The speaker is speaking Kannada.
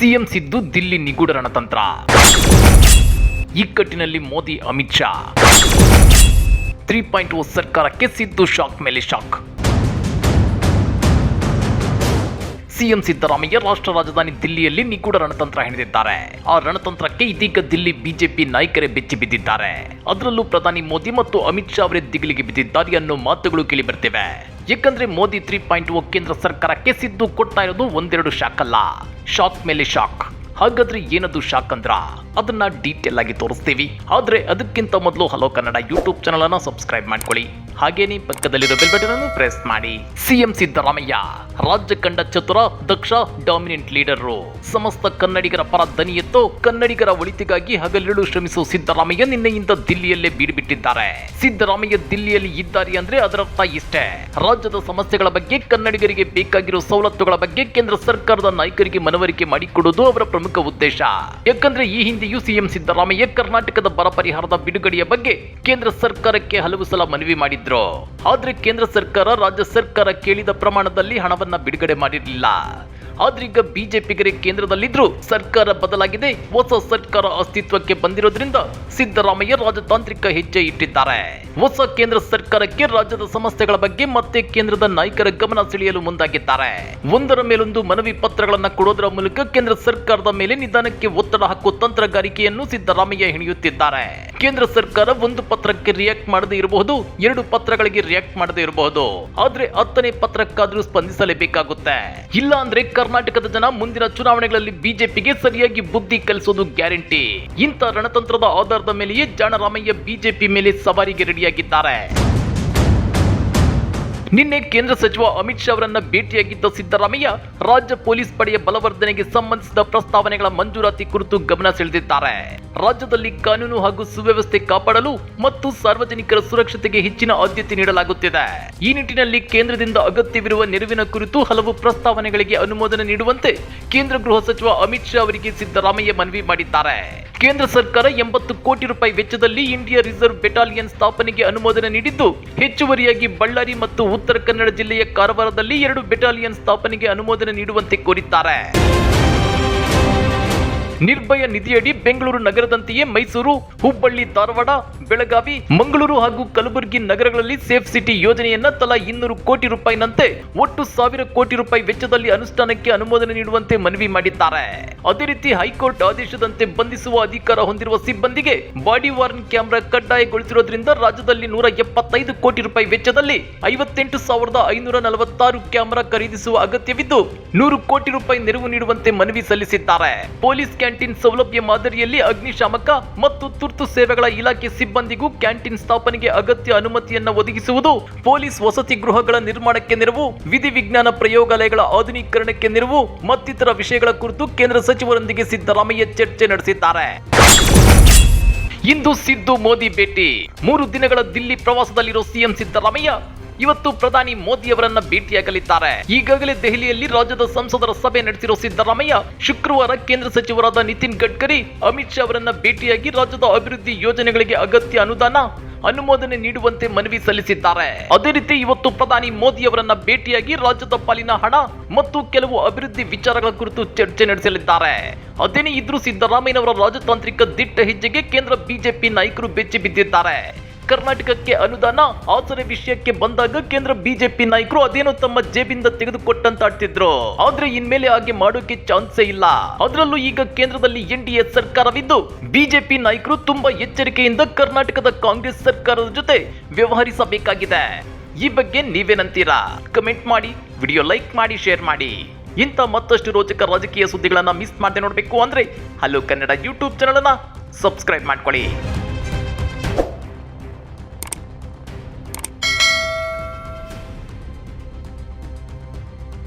ಸಿಎಂ ಸಿದ್ದು, ದಿಲ್ಲಿ ನಿಗೂಢ ರಣತಂತ್ರ. ಇಕ್ಕಟ್ಟಿನಲ್ಲಿ Modi, Amit Shah. Three point O ಸರ್ಕಾರಕ್ಕೆ ಸಿದ್ದು ಶಾಕ್ ಮೇಲೆ ಶಾಕ್. ಸಿಎಂ ಸಿದ್ದರಾಮಯ್ಯ ರಾಷ್ಟ್ರ ರಾಜಧಾನಿ ದಿಲ್ಲಿಯಲ್ಲಿ ನಿಗೂಢ ರಣತಂತ್ರ ಹೆಣೆದಿದ್ದಾರೆ. ಆ ರಣತಂತ್ರಕ್ಕೆ ಇದೀಗ ದಿಲ್ಲಿ ಬಿಜೆಪಿ ನಾಯಕರೇ ಬೆಚ್ಚಿ ಬಿದ್ದಿದ್ದಾರೆ. ಅದರಲ್ಲೂ ಪ್ರಧಾನಿ ಮೋದಿ ಮತ್ತು ಅಮಿತ್ ಶಾ ಅವರೇ ದಿಗಿಲಿಗೆ ಬಿದ್ದಿದ್ದಾರೆ ಅನ್ನೋ ಮಾತುಗಳು ಕೇಳಿ ಬರ್ತಿವೆ. ಯಾಕಂದ್ರೆ ಮೋದಿ ತ್ರೀ ಪಾಯಿಂಟ್ ಓ ಕೇಂದ್ರ ಸರ್ಕಾರಕ್ಕೆ ಸಿದ್ದು ಕೊಡ್ತಾ ಇರೋದು ಒಂದೆರಡು ಶಾಕ್ ಅಲ್ಲ ಶಾಕ್ ಮೇಲೆ ಶಾಕ್. ಹಾಗಾದ್ರೆ ಏನದು ಶಾಕ್ ಅಂದ್ರ? ಅದನ್ನ ಡೀಟೇಲ್ ಆಗಿ ತೋರಿಸ್ತೀವಿ. ಆದ್ರೆ ಅದಕ್ಕಿಂತ ಮೊದಲು ಹಲೋ ಕನ್ನಡ ಯೂಟ್ಯೂಬ್ ಚಾನಲ್ ಅನ್ನ ಸಬ್ಸ್ಕ್ರೈಬ್ ಮಾಡ್ಕೊಳ್ಳಿ. ಹಾಗೇನೇ ಪಕ್ಕದಲ್ಲಿರೋ ಬೆಲ್ ಬಟನ್ ಅನ್ನು ಪ್ರೆಸ್ ಮಾಡಿ. ಸಿಎಂ ಸಿದ್ದರಾಮಯ್ಯ, ರಾಜ್ಯ ಕಂಡ ಚತುರ, ದಕ್ಷ ಡಾಮಿನೆಂಟ್ ಲೀಡರ್ ಸಮಸ್ತ ಕನ್ನಡಿಗರ ಪರ ದನಿ ಎತ್ತು ಕನ್ನಡಿಗರ ಒಳಿತಿಗಾಗಿ ಹಗಲಿರುಳು ಶ್ರಮಿಸುವ ಸಿದ್ದರಾಮಯ್ಯ ನಿನ್ನೆಯಿಂದ ದಿಲ್ಲಿಯಲ್ಲೇ ಬೀಡುಬಿಟ್ಟಿದ್ದಾರೆ. ಸಿದ್ದರಾಮಯ್ಯ ದಿಲ್ಲಿಯಲ್ಲಿ ಇದ್ದಾರೆ ಅಂದ್ರೆ ಅದರರ್ಥ ಇಷ್ಟೇ. ರಾಜ್ಯದ ಸಮಸ್ಯೆಗಳ ಬಗ್ಗೆ ಕನ್ನಡಿಗರಿಗೆ ಬೇಕಾಗಿರುವ ಸವಲತ್ತುಗಳ ಬಗ್ಗೆ ಕೇಂದ್ರ ಸರ್ಕಾರದ ನಾಯಕರಿಗೆ ಮನವರಿಕೆ ಮಾಡಿಕೊಡುವುದು ಅವರ ಪ್ರಮುಖ ಉದ್ದೇಶ. ಯಾಕಂದ್ರೆ ಈ ಹಿಂದೆಯೂ ಸಿಎಂ ಸಿದ್ದರಾಮಯ್ಯ ಕರ್ನಾಟಕದ ಬರ ಪರಿಹಾರದ ಬಿಡುಗಡೆಯ ಬಗ್ಗೆ ಕೇಂದ್ರ ಸರ್ಕಾರಕ್ಕೆ ಹಲವು ಸಲ ಮನವಿ ಮಾಡಿದ್ರು. ಆದ್ರೆ ಕೇಂದ್ರ ಸರ್ಕಾರ ರಾಜ್ಯ ಸರ್ಕಾರ ಕೇಳಿದ ಪ್ರಮಾಣದಲ್ಲಿ ಹಣವನ್ನ ಬಿಡುಗಡೆ ಮಾಡಿರಲಿಲ್ಲ. ಆದ್ರೆ ಈಗ ಬಿಜೆಪಿಗರೇ ಕೇಂದ್ರದಲ್ಲಿದ್ರು ಸರ್ಕಾರ ಬದಲಾಗಿದೆ. ಹೊಸ ಸರ್ಕಾರ ಅಸ್ತಿತ್ವಕ್ಕೆ ಬಂದಿರೋದ್ರಿಂದ ಸಿದ್ದರಾಮಯ್ಯ ರಾಜತಾಂತ್ರಿಕ ಹೆಜ್ಜೆ ಇಟ್ಟಿದ್ದಾರೆ. ಹೊಸ ಕೇಂದ್ರ ಸರ್ಕಾರಕ್ಕೆ ರಾಜ್ಯದ ಸಮಸ್ಯೆಗಳ ಬಗ್ಗೆ ಮತ್ತೆ ಕೇಂದ್ರದ ನಾಯಕರ ಗಮನ ಸೆಳೆಯಲು ಮುಂದಾಗಿದ್ದಾರೆ. ಒಂದರ ಮೇಲೊಂದು ಮನವಿ ಪತ್ರಗಳನ್ನ ಕೊಡೋದರ ಮೂಲಕ ಕೇಂದ್ರ ಸರ್ಕಾರದ ಮೇಲೆ ನಿಧಾನಕ್ಕೆ ಒತ್ತಡ ಹಾಕುವ ತಂತ್ರಗಾರಿಕೆಯನ್ನು ಸಿದ್ದರಾಮಯ್ಯ ಹೆಣೆಯುತ್ತಿದ್ದಾರೆ. ಕೇಂದ್ರ ಸರ್ಕಾರ ಒಂದು ಪತ್ರಕ್ಕೆ ರಿಯಾಕ್ಟ್ ಮಾಡದೇ ಇರಬಹುದು, ಎರಡು ಪತ್ರಗಳಿಗೆ ರಿಯಾಕ್ಟ್ ಮಾಡದೇ ಇರಬಹುದು. ಆದ್ರೆ ಹತ್ತನೇ ಪತ್ರಕ್ಕಾದ್ರೂ ಸ್ಪಂದಿಸಲೇಬೇಕಾಗುತ್ತೆ. ಇಲ್ಲ ಅಂದ್ರೆ ಕರ್ನಾಟಕದ ಜನ ಮುಂದಿನ ಚುನಾವಣೆಗಳಲ್ಲಿ ಬಿಜೆಪಿಗೆ ಸರಿಯಾಗಿ ಬುದ್ಧಿ ಕಲಿಸೋದು ಗ್ಯಾರಂಟಿ. ಇಂಥ ರಣತಂತ್ರದ ಆಧಾರದ ಮೇಲೆಯೇ ಜಾಣರಾಮಯ್ಯ ಬಿಜೆಪಿ ಮೇಲೆ ಸವಾರಿಗೆ ರೆಡಿಯಾಗಿದ್ದಾರೆ. ನಿನ್ನೆ ಕೇಂದ್ರ ಸಚಿವ ಅಮಿತ್ ಶಾ ಅವರನ್ನ ಭೇಟಿಯಾಗಿದ್ದ ಸಿದ್ದರಾಮಯ್ಯ ರಾಜ್ಯ ಪೊಲೀಸ್ ಪಡೆಯ ಬಲವರ್ಧನೆಗೆ ಸಂಬಂಧಿಸಿದ ಪ್ರಸ್ತಾವನೆಗಳ ಮಂಜೂರಾತಿ ಕುರಿತು ಗಮನ ಸೆಳೆದಿದ್ದಾರೆ. ರಾಜ್ಯದಲ್ಲಿ ಕಾನೂನು ಹಾಗೂ ಸುವ್ಯವಸ್ಥೆ ಕಾಪಾಡಲು ಮತ್ತು ಸಾರ್ವಜನಿಕರ ಸುರಕ್ಷತೆಗೆ ಹೆಚ್ಚಿನ ಆದ್ಯತೆ ನೀಡಲಾಗುತ್ತಿದೆ. ಈ ನಿಟ್ಟಿನಲ್ಲಿ ಕೇಂದ್ರದಿಂದ ಅಗತ್ಯವಿರುವ ನೆರವಿನ ಕುರಿತು ಹಲವು ಪ್ರಸ್ತಾವನೆಗಳಿಗೆ ಅನುಮೋದನೆ ನೀಡುವಂತೆ ಕೇಂದ್ರ ಗೃಹ ಸಚಿವ ಅಮಿತ್ ಶಾ ಅವರಿಗೆ ಸಿದ್ದರಾಮಯ್ಯ ಮನವಿ ಮಾಡಿದ್ದಾರೆ. ಕೇಂದ್ರ ಸರ್ಕಾರ ಎಂಬತ್ತು ಕೋಟಿ ರೂಪಾಯಿ ವೆಚ್ಚದಲ್ಲಿ ಇಂಡಿಯಾ ರಿಸರ್ವ್ ಬೆಟಾಲಿಯನ್ ಸ್ಥಾಪನೆಗೆ ಅನುಮೋದನೆ ನೀಡಿದ್ದು, ಹೆಚ್ಚುವರಿಯಾಗಿ ಬಳ್ಳಾರಿ ಮತ್ತು ಉತ್ತರ ಕನ್ನಡ ಜಿಲ್ಲೆಯ ಕಾರವಾರದಲ್ಲಿ ಎರಡು ಬೆಟಾಲಿಯನ್ ಸ್ಥಾಪನೆಗೆ ಅನುಮೋದನೆ ನೀಡುವಂತೆ ಕೋರಿದ್ದಾರೆ. ನಿರ್ಭಯ ನಿಧಿಯಡಿ ಬೆಂಗಳೂರು ನಗರದಂತೆಯೇ ಮೈಸೂರು, ಹುಬ್ಬಳ್ಳಿ, ಧಾರವಾಡ, ಬೆಳಗಾವಿ, ಮಂಗಳೂರು ಹಾಗೂ ಕಲಬುರಗಿ ನಗರಗಳಲ್ಲಿ ಸೇಫ್ ಸಿಟಿ ಯೋಜನೆಯನ್ನ ತಲಾ ಇನ್ನೂರು ಕೋಟಿ ರೂಪಾಯಿನಂತೆ ಒಟ್ಟು ಸಾವಿರ ಕೋಟಿ ರೂಪಾಯಿ ವೆಚ್ಚದಲ್ಲಿ ಅನುಷ್ಠಾನಕ್ಕೆ ಅನುಮೋದನೆ ನೀಡುವಂತೆ ಮನವಿ ಮಾಡಿದ್ದಾರೆ. ಅದೇ ರೀತಿ ಹೈಕೋರ್ಟ್ ಆದೇಶದಂತೆ ಬಂಧಿಸುವ ಅಧಿಕಾರ ಹೊಂದಿರುವ ಸಿಬ್ಬಂದಿಗೆ ಬಾಡಿ ವಾರ್ನ್ ಕ್ಯಾಮೆರಾ ಕಡ್ಡಾಯಗೊಳಿಸಿರೋದ್ರಿಂದ ರಾಜ್ಯದಲ್ಲಿ ನೂರ ಎಪ್ಪತ್ತೈದು ಕೋಟಿ ರೂಪಾಯಿ ವೆಚ್ಚದಲ್ಲಿ ಐವತ್ತೆಂಟು ಸಾವಿರದ ಐನೂರ ನಲವತ್ತಾರು ಕ್ಯಾಮೆರಾ ಖರೀದಿಸುವ ಅಗತ್ಯವಿದ್ದು, ನೂರು ಕೋಟಿ ರೂಪಾಯಿ ನೆರವು ನೀಡುವಂತೆ ಮನವಿ ಸಲ್ಲಿಸಿದ್ದಾರೆ. ಪೊಲೀಸ್ ಕ್ಯಾಂಟೀನ್ ಸೌಲಭ್ಯ ಮಾದರಿಯಲ್ಲಿ ಅಗ್ನಿಶಾಮಕ ಮತ್ತು ತುರ್ತು ಸೇವೆಗಳ ಇಲಾಖೆ ಸಿಬ್ಬಂದಿಗೂ ಕ್ಯಾಂಟೀನ್ ಸ್ಥಾಪನೆಗೆ ಅಗತ್ಯ ಅನುಮತಿಯನ್ನು ಒದಗಿಸುವುದು, ಪೊಲೀಸ್ ವಸತಿ ಗೃಹಗಳ ನಿರ್ಮಾಣಕ್ಕೆ ನೆರವು, ವಿಧಿ ವಿಜ್ಞಾನ ಪ್ರಯೋಗಾಲಯಗಳ ಆಧುನೀಕರಣಕ್ಕೆ ನೆರವು ಮತ್ತಿತರ ವಿಷಯಗಳ ಕುರಿತು ಕೇಂದ್ರ ಸಚಿವರೊಂದಿಗೆ ಸಿದ್ದರಾಮಯ್ಯ ಚರ್ಚೆ ನಡೆಸಿದ್ದಾರೆ. ಇಂದು ಸಿದ್ದು ಮೋದಿ ಭೇಟಿ. ಮೂರು ದಿನಗಳ ದಿಲ್ಲಿ ಪ್ರವಾಸದಲ್ಲಿರುವ ಸಿಎಂ ಸಿದ್ದರಾಮಯ್ಯ ಇವತ್ತು ಪ್ರಧಾನಿ ಮೋದಿ ಅವರನ್ನ ಭೇಟಿಯಾಗಲಿದ್ದಾರೆ. ಈಗಾಗಲೇ ದೆಹಲಿಯಲ್ಲಿ ರಾಜ್ಯದ ಸಂಸದರ ಸಭೆ ನಡೆಸಿರುವ ಸಿದ್ದರಾಮಯ್ಯ ಶುಕ್ರವಾರ ಕೇಂದ್ರ ಸಚಿವರಾದ ನಿತಿನ್ ಗಡ್ಕರಿ, ಅಮಿತ್ ಶಾ ಅವರನ್ನ ಭೇಟಿಯಾಗಿ ರಾಜ್ಯದ ಅಭಿವೃದ್ಧಿ ಯೋಜನೆಗಳಿಗೆ ಅಗತ್ಯ ಅನುದಾನ, ಅನುಮೋದನೆ ನೀಡುವಂತೆ ಮನವಿ ಸಲ್ಲಿಸಿದ್ದಾರೆ. ಅದೇ ರೀತಿ ಇವತ್ತು ಪ್ರಧಾನಿ ಮೋದಿ ಅವರನ್ನ ಭೇಟಿಯಾಗಿ ರಾಜ್ಯದ ಪಾಲಿನ ಹಣ ಮತ್ತು ಕೆಲವು ಅಭಿವೃದ್ಧಿ ವಿಚಾರಗಳ ಕುರಿತು ಚರ್ಚೆ ನಡೆಸಲಿದ್ದಾರೆ. ಅದೇನೇ ಇದ್ರೂ ಸಿದ್ದರಾಮಯ್ಯನವರ ರಾಜತಾಂತ್ರಿಕ ದಿಟ್ಟ ಹೆಜ್ಜೆಗೆ ಕೇಂದ್ರ ಬಿಜೆಪಿ ನಾಯಕರು ಬೆಚ್ಚಿ ಬಿದ್ದಿದ್ದಾರೆ. ಕರ್ನಾಟಕಕ್ಕೆ ಅನುದಾನ ಆಸರೆ ವಿಷಯಕ್ಕೆ ಬಂದಾಗ ಕೇಂದ್ರ ಬಿಜೆಪಿ ನಾಯಕರು ಅದೇನೋ ತಮ್ಮ ಜೇಬಿಂದ ತೆಗೆದುಕೊಟ್ಟಂತ ಆಡ್ತಿದ್ರು. ಆದ್ರೆ ಇನ್ಮೇಲೆ ಹಾಗೆ ಮಾಡೋಕೆ ಚಾನ್ಸೇ ಇಲ್ಲ. ಅದರಲ್ಲೂ ಈಗ ಕೇಂದ್ರದಲ್ಲಿ ಎನ್ ಡಿ ಎ ಸರ್ಕಾರವಿದ್ದು, ಬಿಜೆಪಿ ನಾಯಕರು ತುಂಬಾ ಎಚ್ಚರಿಕೆಯಿಂದ ಕರ್ನಾಟಕದ ಕಾಂಗ್ರೆಸ್ ಸರ್ಕಾರದ ಜೊತೆ ವ್ಯವಹರಿಸಬೇಕಾಗಿದೆ. ಈ ಬಗ್ಗೆ ನೀವೇನಂತೀರಾ? ಕಮೆಂಟ್ ಮಾಡಿ, ವಿಡಿಯೋ ಲೈಕ್ ಮಾಡಿ, ಶೇರ್ ಮಾಡಿ. ಇಂಥ ಮತ್ತಷ್ಟು ರೋಚಕ ರಾಜಕೀಯ ಸುದ್ದಿಗಳನ್ನ ಮಿಸ್ ಮಾಡದೆ ನೋಡಬೇಕು ಅಂದ್ರೆ ಹಲೋ ಕನ್ನಡ ಯೂಟ್ಯೂಬ್ ಚಾನಲ್ ಅನ್ನ ಸಬ್ಸ್ಕ್ರೈಬ್ ಮಾಡ್ಕೊಳ್ಳಿ.